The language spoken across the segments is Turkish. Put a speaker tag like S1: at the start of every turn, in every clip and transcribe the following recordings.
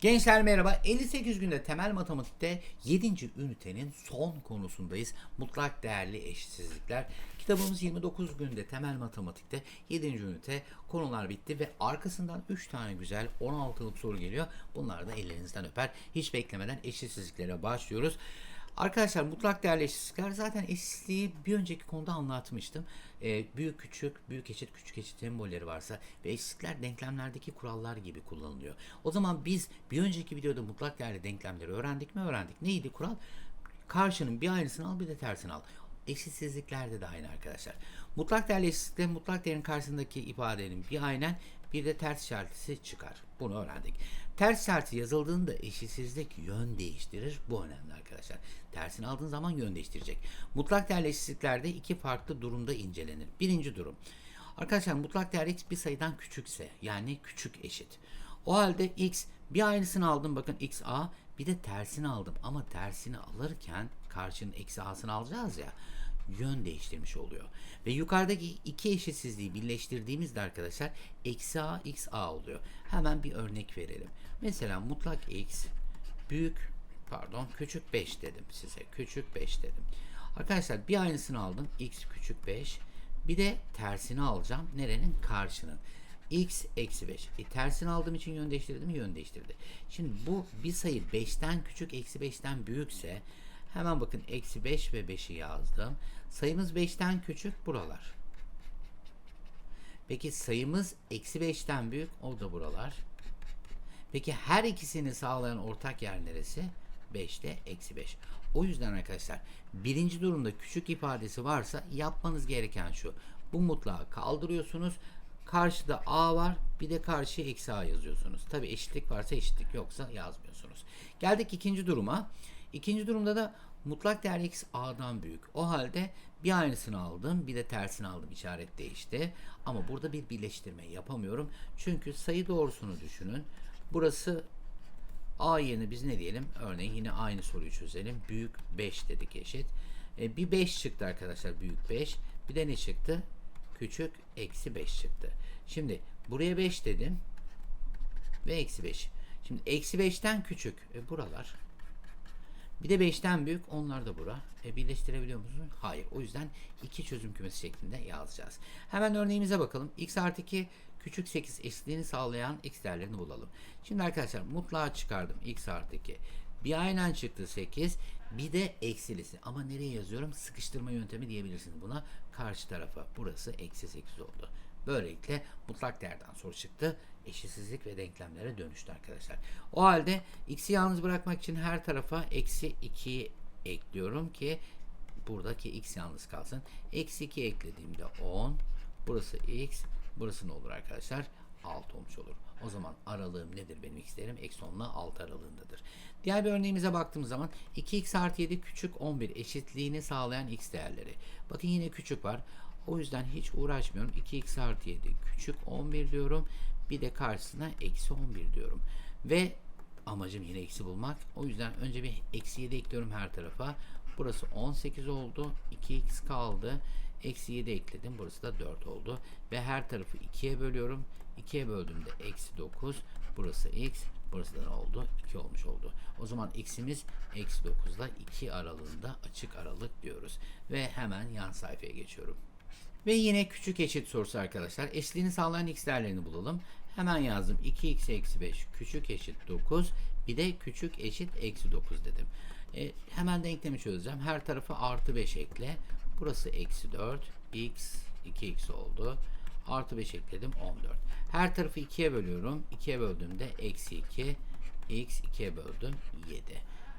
S1: Gençler merhaba. 58 günde temel matematikte 7. ünitenin son konusundayız. Mutlak değerli eşitsizlikler. Kitabımız 29 günde temel matematikte 7. ünite konular bitti ve arkasından 3 tane güzel 16'lık soru geliyor. Bunlar da ellerinizden öper. Hiç beklemeden eşitsizliklere başlıyoruz. Arkadaşlar mutlak değerli eşitsizlikler zaten eşitsizliği bir önceki konuda anlatmıştım. Ee, büyük küçük, büyük eşit, küçük eşit sembolleri varsa ve eşitsizlikler denklemlerdeki kurallar gibi kullanılıyor. O zaman biz bir önceki videoda mutlak değerli denklemleri öğrendik mi? Öğrendik. Neydi kural? Karşının bir aynısını al bir de tersini al. Eşitsizliklerde de aynı arkadaşlar. Mutlak değerli eşitsizlikte mutlak değerin karşısındaki ifadenin bir aynen bir de ters işareti çıkar. Bunu öğrendik. Ters işareti yazıldığında eşitsizlik yön değiştirir. Bu önemli arkadaşlar. Tersini aldığın zaman yön değiştirecek. Mutlak değerli eşitsizliklerde iki farklı durumda incelenir. Birinci durum. Arkadaşlar mutlak değer x bir sayıdan küçükse yani küçük eşit. O halde x bir aynısını aldım bakın x a bir de tersini aldım ama tersini alırken karşının eksi a'sını alacağız ya yön değiştirmiş oluyor. Ve yukarıdaki iki eşitsizliği birleştirdiğimizde arkadaşlar eksi a x a oluyor. Hemen bir örnek verelim. Mesela mutlak x büyük pardon küçük 5 dedim size. Küçük 5 dedim. Arkadaşlar bir aynısını aldım. x küçük 5. Bir de tersini alacağım. Nerenin? Karşının. x eksi 5. E, tersini aldığım için yön değiştirdi mi? Yön değiştirdi. Şimdi bu bir sayı 5'ten küçük eksi 5'ten büyükse hemen bakın eksi 5 ve 5'i yazdım. Sayımız 5'ten küçük buralar. Peki sayımız eksi 5'ten büyük o da buralar. Peki her ikisini sağlayan ortak yer neresi? 5'te eksi 5. O yüzden arkadaşlar birinci durumda küçük ifadesi varsa yapmanız gereken şu. Bu mutlağı kaldırıyorsunuz. Karşıda a var bir de karşıya eksi a yazıyorsunuz. Tabi eşitlik varsa eşitlik yoksa yazmıyorsunuz. Geldik ikinci duruma. İkinci durumda da mutlak değer x a'dan büyük. O halde bir aynısını aldım bir de tersini aldım işaret değişti. Ama burada bir birleştirme yapamıyorum. Çünkü sayı doğrusunu düşünün. Burası A yerine biz ne diyelim? Örneğin yine aynı soruyu çözelim. Büyük 5 dedik eşit. E, bir 5 çıktı arkadaşlar büyük 5. Bir de ne çıktı? Küçük eksi 5 çıktı. Şimdi buraya 5 dedim. Ve eksi 5. Şimdi eksi 5'ten küçük. E, buralar. Bir de 5'ten büyük onlar da bura. E, birleştirebiliyor musunuz? Hayır. O yüzden iki çözüm kümesi şeklinde yazacağız. Hemen örneğimize bakalım. x artı 2 küçük 8 eşitliğini sağlayan x değerlerini bulalım. Şimdi arkadaşlar mutlağı çıkardım. x artı 2. Bir aynen çıktı 8. Bir de eksilisi. Ama nereye yazıyorum? Sıkıştırma yöntemi diyebilirsiniz buna. Karşı tarafa. Burası eksi 8 oldu. Böylelikle mutlak değerden soru çıktı. Eşitsizlik ve denklemlere dönüştü arkadaşlar. O halde x'i yalnız bırakmak için her tarafa eksi 2'yi ekliyorum ki buradaki x yalnız kalsın. Eksi 2 eklediğimde 10. Burası x. Burası ne olur arkadaşlar? 6 olmuş olur. O zaman aralığım nedir benim x'lerim? Eksi 10 ile 6 aralığındadır. Diğer bir örneğimize baktığımız zaman 2x artı 7 küçük 11 eşitliğini sağlayan x değerleri. Bakın yine küçük var. O yüzden hiç uğraşmıyorum. 2x artı 7 küçük 11 diyorum. Bir de karşısına eksi 11 diyorum. Ve amacım yine eksi bulmak. O yüzden önce bir eksi 7 ekliyorum her tarafa. Burası 18 oldu. 2x kaldı. Eksi 7 ekledim. Burası da 4 oldu. Ve her tarafı 2'ye bölüyorum. 2'ye böldüğümde eksi 9. Burası x. Burası da ne oldu? 2 olmuş oldu. O zaman x'imiz eksi 9 ile 2 aralığında açık aralık diyoruz. Ve hemen yan sayfaya geçiyorum. Ve yine küçük eşit sorusu arkadaşlar. Eşitliğini sağlayan x değerlerini bulalım. Hemen yazdım. 2x eksi 5 küçük eşit 9. Bir de küçük eşit eksi 9 dedim. E, hemen denklemi çözeceğim. Her tarafı artı 5 ekle. Burası eksi 4. x 2x oldu. Artı 5 ekledim 14. Her tarafı 2'ye bölüyorum. 2'ye böldüğümde eksi 2. x 2'ye böldüm 7.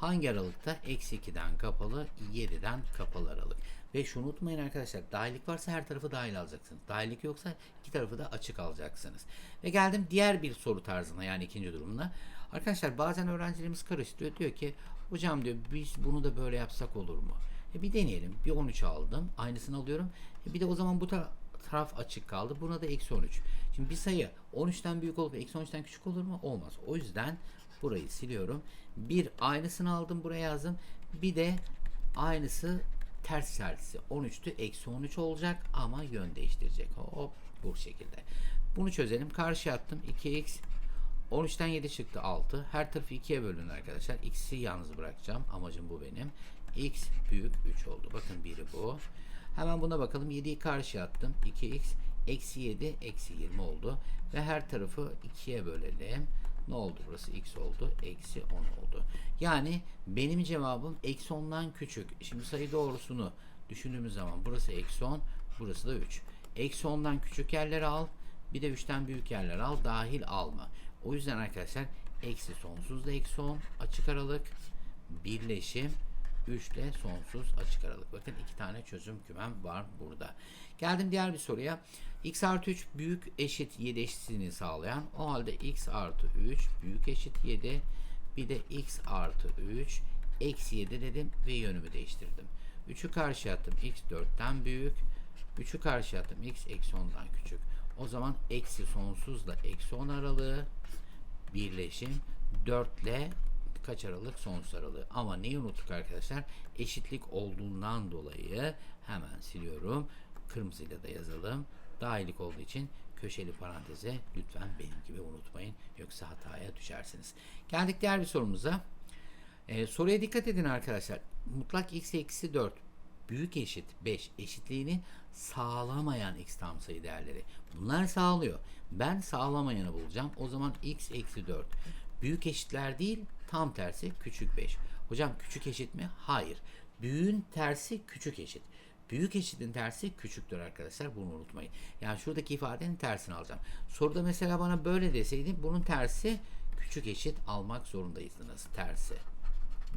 S1: Hangi aralıkta? Eksi 2'den kapalı, 7'den kapalı aralık. Ve şunu unutmayın arkadaşlar. Dahillik varsa her tarafı dahil alacaksınız. Dahillik yoksa iki tarafı da açık alacaksınız. Ve geldim diğer bir soru tarzına yani ikinci durumuna. Arkadaşlar bazen öğrencilerimiz karıştırıyor. Diyor ki hocam diyor biz bunu da böyle yapsak olur mu? E bir deneyelim. Bir 13 aldım. Aynısını alıyorum. E bir de o zaman bu taraf taraf açık kaldı. Buna da eksi 13. Şimdi bir sayı 13'ten büyük olup eksi 13'ten küçük olur mu? Olmaz. O yüzden burayı siliyorum. Bir aynısını aldım buraya yazdım. Bir de aynısı ters işaretli 13'tü eksi 13 olacak ama yön değiştirecek. Hop bu şekilde. Bunu çözelim. Karşı attım. 2x 13'ten 7 çıktı 6. Her tarafı 2'ye bölün arkadaşlar. X'i yalnız bırakacağım. Amacım bu benim. X büyük 3 oldu. Bakın biri bu. Hemen buna bakalım. 7'yi karşıya attım. 2x eksi 7 eksi 20 oldu. Ve her tarafı 2'ye bölelim. Ne oldu burası? X oldu. Eksi 10 oldu. Yani benim cevabım eksi 10'dan küçük. Şimdi sayı doğrusunu düşündüğümüz zaman burası eksi 10. Burası da 3. Eksi 10'dan küçük yerleri al. Bir de 3'ten büyük yerler al. Dahil alma. O yüzden arkadaşlar eksi sonsuzla eksi 10 açık aralık birleşim 3 ile sonsuz açık aralık. Bakın iki tane çözüm kümem var burada. Geldim diğer bir soruya. x artı 3 büyük eşit 7 eşitliğini sağlayan o halde x artı 3 büyük eşit 7 bir de x artı 3 eksi 7 dedim ve yönümü değiştirdim. 3'ü karşıya attım x 4'ten büyük 3'ü karşıya attım x eksi 10'dan küçük. O zaman eksi sonsuzla eksi 10 aralığı birleşim 4 ile kaç aralık sonsuz aralığı. Ama neyi unuttuk arkadaşlar? Eşitlik olduğundan dolayı hemen siliyorum. Kırmızıyla da yazalım. Dahilik olduğu için köşeli paranteze lütfen benim gibi unutmayın. Yoksa hataya düşersiniz. Geldik diğer bir sorumuza. Ee, soruya dikkat edin arkadaşlar. Mutlak x eksi 4 büyük eşit 5 eşitliğini sağlamayan x tam sayı değerleri. Bunlar sağlıyor. Ben sağlamayanı bulacağım. O zaman x eksi 4 büyük eşitler değil tam tersi küçük 5. Hocam küçük eşit mi? Hayır. Büyüğün tersi küçük eşit. Büyük eşitin tersi küçüktür arkadaşlar. Bunu unutmayın. Yani şuradaki ifadenin tersini alacağım. Soruda mesela bana böyle deseydi bunun tersi küçük eşit almak zorundaydınız. Tersi.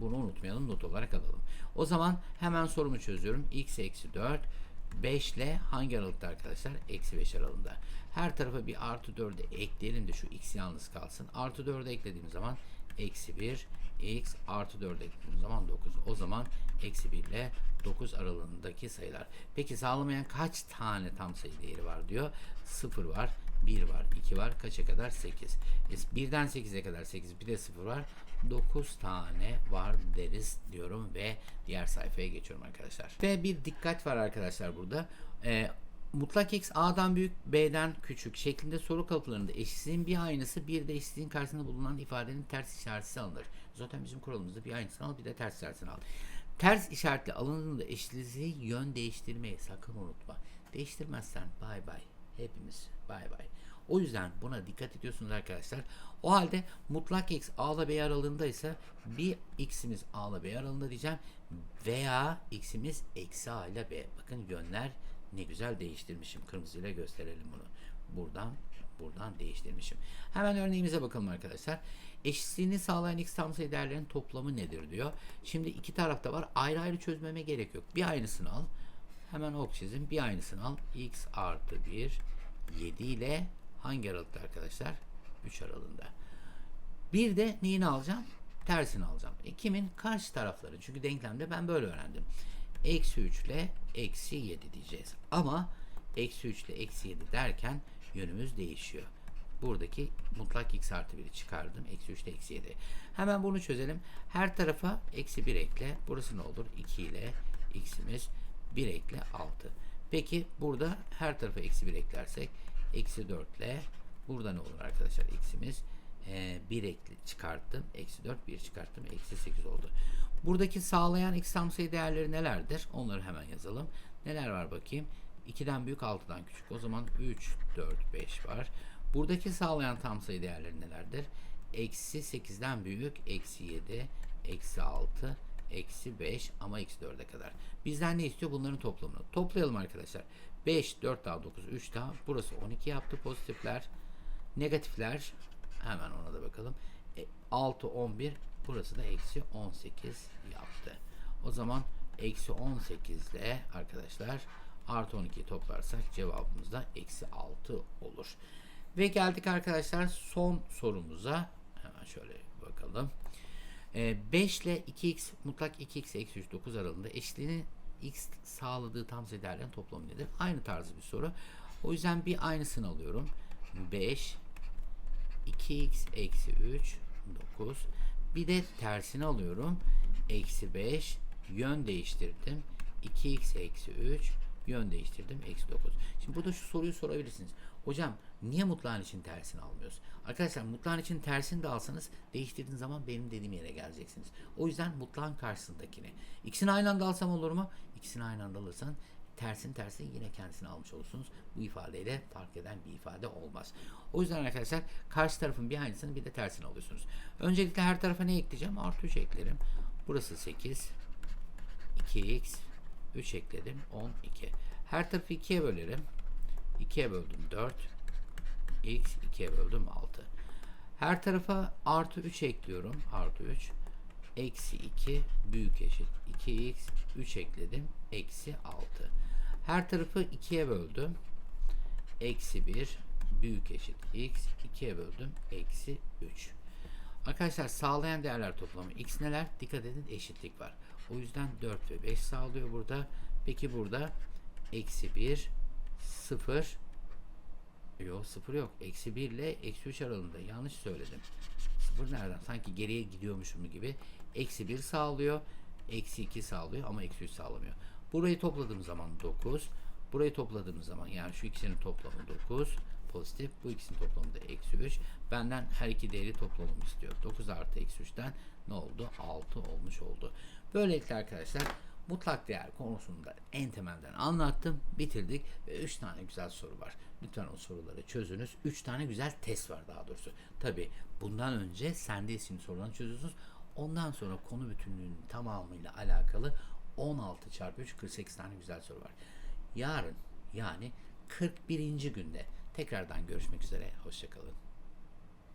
S1: Bunu unutmayalım not olarak alalım. O zaman hemen sorumu çözüyorum. x eksi 4 5 ile hangi aralıkta arkadaşlar? Eksi 5 aralığında. Her tarafa bir artı 4'e ekleyelim de şu x yalnız kalsın. Artı 4'e eklediğim zaman eksi 1 x artı 4'e eklediğim zaman 9. O zaman eksi 1 ile 9 aralığındaki sayılar. Peki sağlamayan kaç tane tam sayı değeri var diyor. 0 var. 1 var, 2 var. Kaça kadar? 8. E, 1'den 8'e kadar 8. Bir de 0 var. 9 tane var deriz diyorum ve diğer sayfaya geçiyorum arkadaşlar. Ve bir dikkat var arkadaşlar burada. E, mutlak x a'dan büyük b'den küçük şeklinde soru kalıplarında eşitliğin bir aynısı bir de eşitliğin karşısında bulunan ifadenin ters işareti alınır. Zaten bizim kuralımızda bir aynısını al bir de ters işaretini al. Ters işaretli alındığında eşitliği yön değiştirmeyi sakın unutma. Değiştirmezsen bay bay. Hepimiz bay bay. O yüzden buna dikkat ediyorsunuz arkadaşlar. O halde mutlak x a ile b aralığında ise bir x'imiz a ile b aralığında diyeceğim veya x'imiz eksi a ile b. Bakın yönler ne güzel değiştirmişim. Kırmızıyla gösterelim bunu. Buradan buradan değiştirmişim. Hemen örneğimize bakalım arkadaşlar. Eşitliğini sağlayan x tam sayı değerlerinin toplamı nedir diyor. Şimdi iki tarafta var. Ayrı ayrı çözmeme gerek yok. Bir aynısını al. Hemen ok çizim. Bir aynısını al. x artı 1 7 ile hangi aralıkta arkadaşlar? 3 aralığında. Bir de neyini alacağım? Tersini alacağım. E, kimin? Karşı tarafları. Çünkü denklemde ben böyle öğrendim. Eksi 3 ile eksi 7 diyeceğiz. Ama eksi 3 ile eksi 7 derken yönümüz değişiyor. Buradaki mutlak x artı 1'i çıkardım. Eksi 3 ile eksi 7. Hemen bunu çözelim. Her tarafa eksi 1 ekle. Burası ne olur? 2 ile x'imiz 1 ekle 6. Peki burada her tarafa eksi 1 eklersek eksi 4 ile burada ne olur arkadaşlar? x'imiz e, 1 ekle çıkarttım. Eksi 4 1 çıkarttım. Eksi 8 oldu. Buradaki sağlayan x tam sayı değerleri nelerdir? Onları hemen yazalım. Neler var bakayım? 2'den büyük 6'dan küçük. O zaman 3, 4, 5 var. Buradaki sağlayan tam sayı değerleri nelerdir? Eksi 8'den büyük, eksi 7, eksi 6, eksi 5 ama eksi 4'e kadar. Bizden ne istiyor? Bunların toplamını. Toplayalım arkadaşlar. 5, 4 daha 9, 3 daha. Burası 12 yaptı pozitifler. Negatifler hemen ona da bakalım. E, 6, 11 burası da eksi 18 yaptı. O zaman eksi 18 ile arkadaşlar artı 12'yi toplarsak cevabımız da eksi 6 olur. Ve geldik arkadaşlar son sorumuza. Hemen şöyle bakalım. E, 5 ile 2x mutlak 2x eksi 3 9 aralığında eşitliğini x sağladığı tam sayı değerlerin toplamı nedir? Aynı tarzı bir soru. O yüzden bir aynısını alıyorum. 5 2x eksi 3 9 bir de tersini alıyorum. Eksi 5 yön değiştirdim. 2x eksi 3 yön değiştirdim. Eksi 9. Şimdi burada şu soruyu sorabilirsiniz. Hocam Niye mutlağın için tersini almıyoruz? Arkadaşlar mutlağın için tersini de alsanız değiştirdiğiniz zaman benim dediğim yere geleceksiniz. O yüzden mutlağın karşısındakini. İkisini aynı anda alsam olur mu? İkisini aynı anda alırsan tersin tersi yine kendisini almış olursunuz. Bu ifadeyle fark eden bir ifade olmaz. O yüzden arkadaşlar karşı tarafın bir aynısını bir de tersini alıyorsunuz. Öncelikle her tarafa ne ekleyeceğim? Artı 3 eklerim. Burası 8. 2x 3 ekledim 12. Her tarafı 2'ye bölerim. 2'ye böldüm 4. x 2'ye böldüm 6. Her tarafa artı 3 ekliyorum. Artı 3. Eksi 2 büyük eşit 2x 3 ekledim. Eksi 6. Her tarafı 2'ye böldüm. Eksi 1 büyük eşit x 2'ye böldüm. Eksi 3. Arkadaşlar sağlayan değerler toplamı x neler? Dikkat edin eşitlik var. O yüzden 4 ve 5 sağlıyor burada. Peki burada eksi 1 0 yok 0 yok. Eksi 1 ile eksi 3 aralığında yanlış söyledim. 0 nereden? Sanki geriye gidiyormuşum gibi. Eksi 1 sağlıyor. Eksi 2 sağlıyor ama eksi 3 sağlamıyor. Burayı topladığım zaman 9. Burayı topladığım zaman yani şu ikisinin toplamı 9 pozitif. Bu ikisinin toplamı da eksi 3. Benden her iki değeri toplamamı istiyor. 9 artı eksi 3'ten ne oldu? 6 olmuş oldu. Böylelikle arkadaşlar mutlak değer konusunda en temelden anlattım. Bitirdik ve 3 tane güzel soru var. Lütfen o soruları çözünüz. 3 tane güzel test var daha doğrusu. Tabi bundan önce sende isim sorularını çözüyorsunuz. Ondan sonra konu bütünlüğünün tamamıyla alakalı 16 çarpı 3 48 tane güzel soru var. Yarın yani 41. günde tekrardan görüşmek üzere. Hoşçakalın.